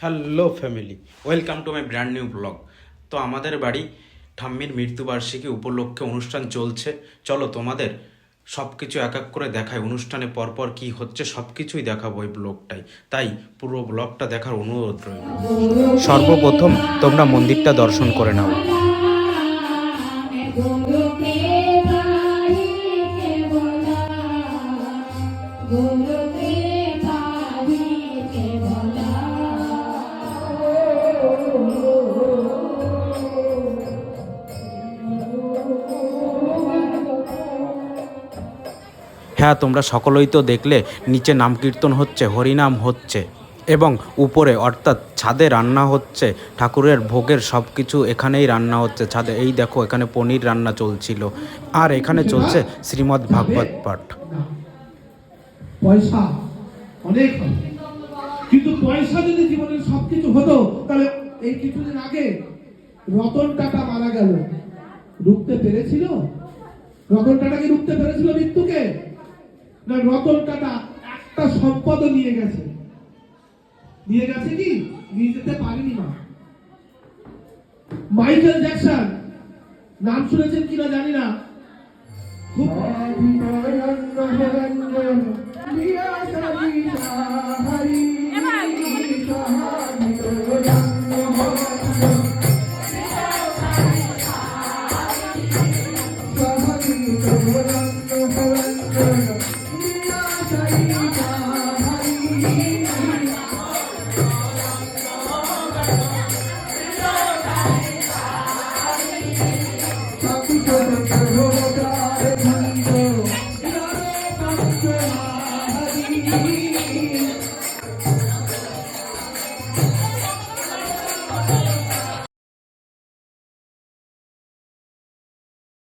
Hello family welcome to my brand new blog তো আমাদের বাড়ি ঠাম্মির মৃত্যুবার্ষিকী উপলক্ষে অনুষ্ঠান চলছে। চলো তোমাদের সব কিছু এক এক করে দেখায় অনুষ্ঠানে পরপর কি হচ্ছে সব কিছুই দেখাবো এই ব্লগটাই তাই পুরো ব্লগটা দেখার অনুরোধ রইল। সর্বপ্রথম তোমরা মন্দিরটা দর্শন করে নাও। হ্যাঁ তোমরা সকলেই তো দেখলে নিচে নাম কীর্তন হচ্ছে, হরিনাম হচ্ছে এবং উপরে অর্থাৎ ছাদে রান্না হচ্ছে, ঠাকুরের ভোগের সব কিছু এখানেই রান্না হচ্ছে। ছাদে, এই দেখো, এখানে পনির রান্না চলছিল। আর এখানে চলছে শ্রীমদ্ ভাগবত পাঠ। কিন্তু পয়সা যদি জীবনের সবকিছু হতো, তাহলে এই কিছুদিন আগে রতন টাটা মারা গেল। রুখতে পেরেছিল? রতন টাটা কি রুখতে পেরেছিল মৃত্যুকে? না, রতন টাটা একটা সম্পদও নিয়ে গেছে। নিয়ে গেছে কি? নিয়ে যেতে পারেনি মা। মাইকেল জ্যাকসন, নাম শুনেছেন কিনা জানি না। খুব Oh,